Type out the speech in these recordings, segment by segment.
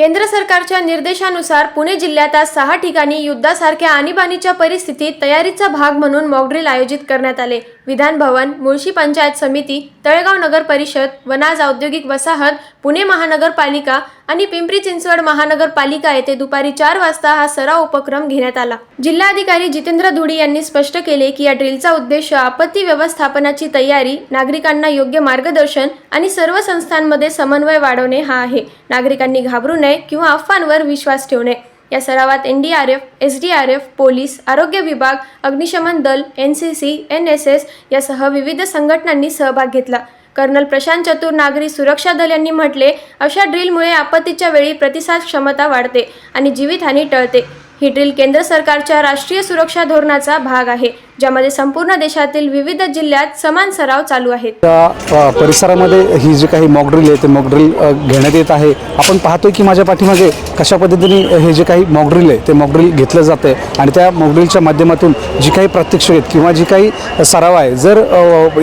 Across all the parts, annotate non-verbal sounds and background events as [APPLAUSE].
केंद्र सरकारच्या निर्देशानुसार पुणे जिल्ह्यात आज सहा ठिकाणी युद्धासारख्या आणीबाणीच्या परिस्थितीत तयारीचा भाग म्हणून मॉकड्रिल आयोजित करण्यात आले. विधान भवन मुळशी पंचायत समिती तळेगाव नगर परिषद वनाज औद्योगिक वसाहत पुणे महानगरपालिका आणि पिंपरी चिंचवड महानगरपालिका येथे दुपारी चार वाजता हा सराव उपक्रम घेण्यात आला. जिल्हाधिकारी जितेंद्र धुडी यांनी स्पष्ट केले की या ड्रिलचा उद्देश आपत्ती व्यवस्थापनाची तयारी नागरिकांना योग्य मार्गदर्शन आणि सर्व संस्थांमध्ये समन्वय वाढवणे हा आहे. नागरिकांनी घाबरू नये किंवा अफवांवर विश्वास ठेवू नये. या सरावात N D R F S D R F police आरोग्य विभाग अग्निशमन दल N C C N S S यासह विविध संघटनांनी सहभाग घेतला. कर्नल प्रशांत चतुर नागरी सुरक्षा दल यांनी म्हटले अशा ड्रिलमुळे आपत्तीच्या वेळी प्रतिसाद क्षमता वाढते आणि जीवितहानी टळते. ही ड्रिल केंद्र सरकारच्या राष्ट्रीय सुरक्षा धोरणाचा भाग आहे ज्यामध्ये संपूर्ण देशातील विविध जिल्ह्यात समान सराव चालू आहेत. त्या परिसरामध्ये ही जी काही मॉकड्रिल आहे ते मॉकड्रिल ड्रिल घेण्यात येत आहे. आपण पाहतोय की माझ्या पाठीमागे कशा पद्धतीने हे जे काही मॉकड्रिल आहे ते मॉकड्रिल घेतलं जातं आहे आणि त्या मॉकड्रिलच्या माध्यमातून जी काही प्रत्यक्ष आहेत किंवा जी काही सराव आहे जर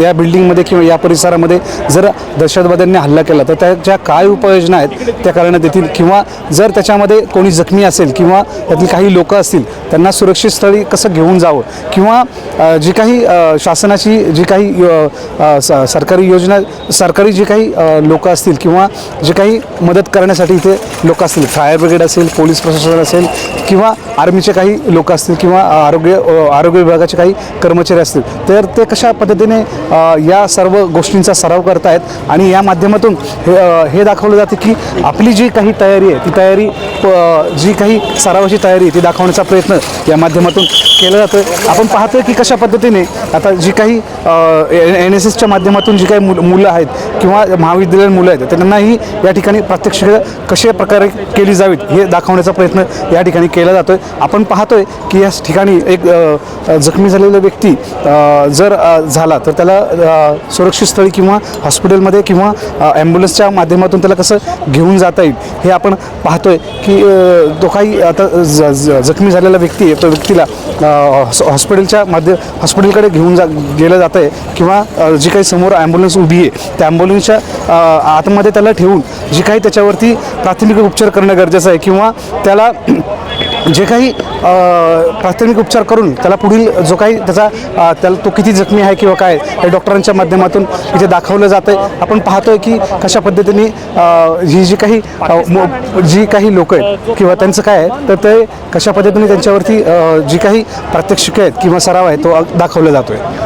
या बिल्डिंगमध्ये किंवा या परिसरामध्ये जर दहशतवाद्यांनी हल्ला केला तर त्याच्या काय उपाययोजना आहेत? त्या करण्यात येतील किंवा जर त्याच्यामध्ये कोणी जखमी असेल किंवा त्यातील काही लोक असतील त्यांना सुरक्षित स्थळी कसं घेऊन जावं? किंवा जी काही शासनाची जी काही स- सरकारी योजना सरकारी जी काही लोक असतील किंवा जे काही मदत करण्यासाठी इथे लोक असतील फायर ब्रिगेड असेल पोलीस प्रशासन असेल किंवा आर्मीचे काही लोक असतील किंवा आरोग्य आरोग्य विभागाचे काही कर्मचारी असतील तर ते कशा पद्धतीने या सर्व गोष्टींचा सराव करतायत आणि या माध्यमातून हे हे दाखवलं जातं की आपली जी काही तयारी आहे ती तयारी प- जी काही सरावाची तयारी आहे दाखवण्याचा प्रयत्न या माध्यमातून केलं जातं आपण पाहतोय की कशा पद्धतीने आता जी काही एन एस एसच्या माध्यमातून जी काही मुल मुलं आहेत किंवा महाविद्यालयीन मुलं आहेत त्यांनाही या ठिकाणी प्रत्यक्ष कशा प्रकारे केली जावीत हे दाखवण्याचा प्रयत्न या ठिकाणी केला जातोय. आपण पाहतोय की या ठिकाणी एक जखमी झालेला व्यक्ती जर झाला तर त्याला सुरक्षित स्थळी किंवा हॉस्पिटलमध्ये किंवा ॲम्ब्युलन्सच्या माध्यमातून त्याला कसं घेऊन जाता येईल हे आपण पाहतोय की तो काही आता ज- ज- जखमी झालेला व्यक्ती आहे तो व्यक्तीला हॉस्पिटलच्या माध्य हॉस्पिटलकडे घेऊन जा गेलं जातं आहे किंवा जी काही समोर ॲम्ब्युलन्स उभी आहे त्या ॲम्ब्युलन्सच्या आतमध्ये त्याला ठेवून जी काही त्याच्यावरती प्राथमिक उपचार करणं गरजेचं आहे किंवा त्याला जे काही प्राथमिक उपचार करून त्याला पुढील जो काही त्याचा त्याला तो किती जखमी आहे किंवा काय हे डॉक्टरांच्या माध्यमातून इथे दाखवलं जातं आहे आपण पाहतोय की कशा पद्धतीने ही जी काही मो- जी काही लोक आहेत किंवा त्यांचं काय आहे तर ते कशा पद्धतीने त्यांच्यावरती जी काही प्रात्यक्षिक आहेत किंवा सराव आहे तो दाखवला जातो आहे.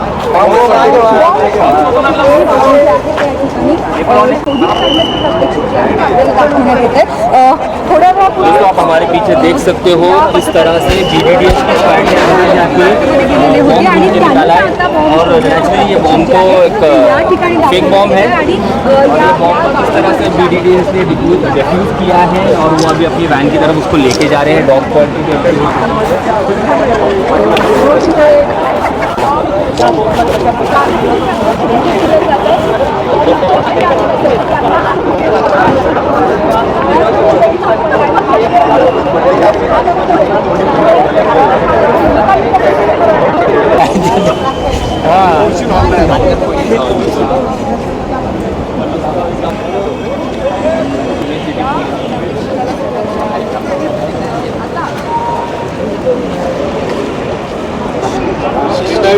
वेळापूर्वी तो आप हमारे पीछे देख सकते हो किस तरह से की डी जाके बॉम्ब के निकाला है और नेचुरली ये बॉम्ब तो एक फेक बॉम्ब है और ये बॉम्ब को किस तरह से बीडीडीएस ने डिफ्यूज किया है और वो अभी अपनी वैन की तरफ़ उसको लेके जा रहे हैं डॉग क्वालिटी के [LAUGHS] 啊！啊！啊！啊！啊！啊！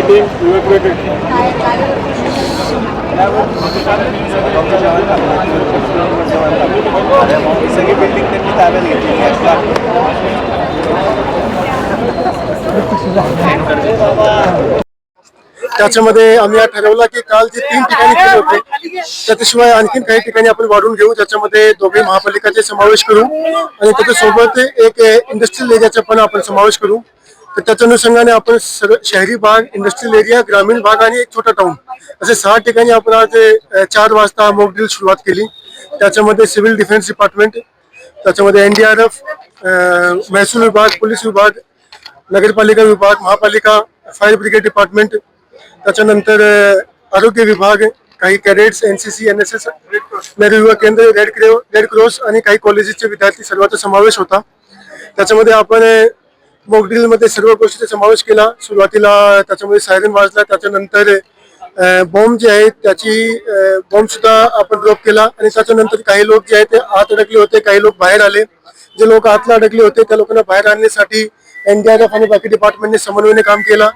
ऊपर सगळी बिल्डिंग त्यांनी ताब्यात त्याच्यामध्ये आम्ही ठरवलं की काल जे तीन ठिकाणी केले होते त्याच्याशिवाय आणखीन काही ठिकाणी आपण वाढवून घेऊ. ज्याच्यामध्ये दोघे महापालिकाचे समावेश करू आणि त्याच्यासोबत एक इंडस्ट्रियल एरियाचा पण आपण समावेश करू. तर त्याच्या अनुषंगाने आपण सगळं शहरी भाग इंडस्ट्रियल एरिया ग्रामीण भाग आणि एक छोटा टाउन असे सहा ठिकाणी आपण आज चार वाजता मॉक ड्रिल सुरुवात केली. त्याच्यामध्ये सिव्हिल डिफेन्स डिपार्टमेंट त्याच्यामध्ये एनडीआरएफ महसूल विभाग पोलीस विभाग नगरपालिका विभाग महापालिका फायर ब्रिगेड डिपार्टमेंट त्याच्यानंतर आरोग्य विभाग काही cadets N C C N S S Nehru Yuva Kendra red crow red cross आणि काही कॉलेजेसचे विद्यार्थी सर्वांचा समावेश होता. त्याच्यामध्ये आपण मॉकड्रिलमध्ये सर्व गोष्टीचा समावेश केला. सुरुवातीला त्याच्यामध्ये सायरन वाजला त्याच्यानंतर बॉम्ब जे आहेत त्याची बॉम्ब सुद्धा आपण ड्रॉप केला. आणि त्याच्यानंतर काही लोक जे आहेत ते आत अडकले होते. काही लोक बाहेर आले. जे लोक आतला अडकले होते त्या लोकांना बाहेर आणण्यासाठी एनडीआरएफ आणि बाकी डिपार्टमेंटने समन्वयने काम केला.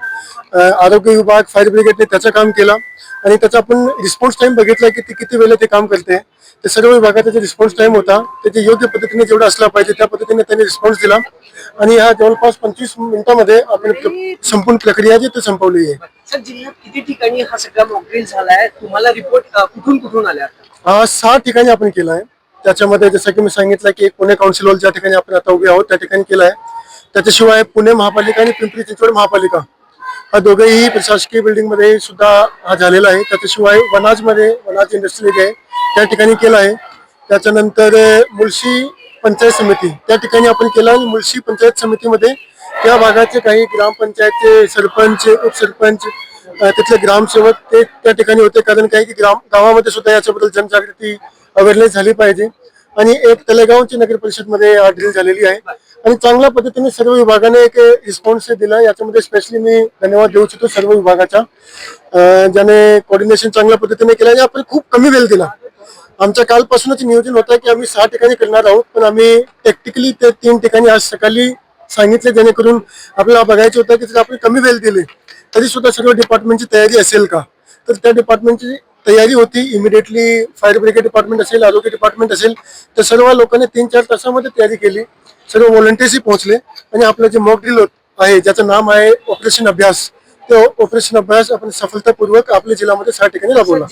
आरोग्य विभाग फायर ब्रिगेडने त्याचं काम केलं. आणि त्याचा आपण रिस्पॉन्स टाइम बघितला की ते किती वेळेला ते काम करते. ते सर्व विभागाचा जे रिस्पॉन्स टाइम होता त्याचे योग्य पद्धतीने जेवढा असला पाहिजे त्या पद्धतीने त्यांनी रिस्पॉन्स दिला. आणि ह्या जवळपास पंचवीस मिनिटांमध्ये आपण प्र- संपूर्ण प्रक्रिया जी ती संपवली आहे. सर जिल्ह्यात किती ठिकाणी हा सगळा मॉकड्रिल झालाय? तुम्हाला रिपोर्ट कुठून कुठून आले आता हा सहा ठिकाणी आपण केला आहे त्याच्यामध्ये जसं की मी सांगितलं की पुणे काउन्सिल हॉल ज्या ठिकाणी आपण आता उभे आहोत त्या ठिकाणी केला आहे त्याच्याशिवाय पुणे महापालिका आणि पिंपरी चिंचवड महापालिका. हा दोघेही प्रशासकीय बिल्डिंगमध्ये सुद्धा हा झालेला आहे. त्याच्याशिवाय वनाजमध्ये वनाज इंडस्ट्री आहे त्या ठिकाणी केला आहे. त्याच्यानंतर मुळशी पंचायत समिती. त्या ठिकाणी आपण केला आणि मुळशी पंचायत समितीमध्ये त्या भागाचे काही ग्रामपंचायतचे सरपंच उपसरपंच तिथले ग्रामसेवक ते त्या ठिकाणी होते. कारण काही की ग्राम गावामध्ये सुद्धा याच्याबद्दल जनजागृती अवेअरनेस झाली पाहिजे. आणि एक तलेगावची नगर परिषदमध्ये ड्रिल झालेली आहे. आणि चांगल्या पद्धतीने सर्व विभागाने एक रिस्पॉन्स दिला. याच्यामध्ये स्पेशली मी धन्यवाद देऊ इच्छितो सर्व विभागाचा. ज्याने कोऑर्डिनेशन चांगल्या पद्धतीने केलं आणि आपण खूप कमी वेळ दिला. आमच्या कालपासूनच नियोजन होतं की आम्ही सहा ठिकाणी करणार आहोत पण आम्ही टॅक्टिकली ते तीन ठिकाणी आज सकाळी सांगितले जेणेकरून आपल्याला बघायचं होतं की जर आपण कमी वेळ दिले तरी सुद्धा सर्व डिपार्टमेंटची तयारी असेल का? तर त्या डिपार्टमेंटची तयारी होती इमिडिएटली फायर ब्रिगेड डिपार्टमेंट असेल आरोग्य डिपार्टमेंट असेल तर सर्व लोकांनी तीन चार तासामध्ये तयारी केली सर्व व्हॉलंटियर्सही पोहोचले आणि आपलं जे मॉक ड्रिल आहे ज्याचं नाम आहे ऑपरेशन अभ्यास ते ऑपरेशन अभ्यास आपण सफलतापूर्वक आपल्या जिल्ह्यामध्ये सहा ठिकाणी राबवला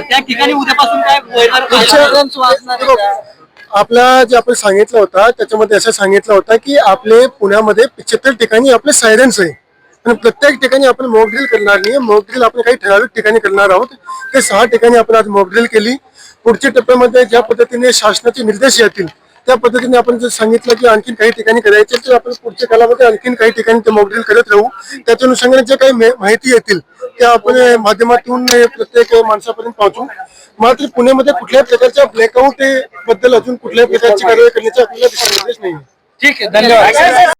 त्या ठिकाणी उद्यापासून काय आपला जे आपण सांगितलं होता त्याच्यामध्ये असं सांगितलं होतं की आपले पुण्यामध्ये पिछत्तर ठिकाणी आपले सायरन्स आहे. आणि प्रत्येक ठिकाणी आपण मॉकड्रिल करणार नाही. मॉकड्रिल आपण काही ठराविक ठिकाणी करणार आहोत. ते सहा ठिकाणी आपण आज मॉकड्रिल केली. पुढच्या टप्प्यामध्ये ज्या पद्धतीने शासनाचे निर्देश येतील त्या पद्धतीने आपण जर सांगितलं की आणखी काही ठिकाणी करायचे तर आपण पुढच्या कालामध्ये आणखी काही ठिकाणी ते मॉकड्रिल करत राहू. त्याच्या अनुषंगाने जे काही माहिती येतील त्या आपण माध्यमातून प्रत्येक माणसापर्यंत पोहोचू मात्र पुण्यामध्ये कुठल्याही प्रकारच्या ब्लॅकआउटबद्दल अजून कुठल्याही प्रकारची कारवाई करण्याचा आपल्याला दिशानिर्देश नाही ठीक आहे धन्यवाद.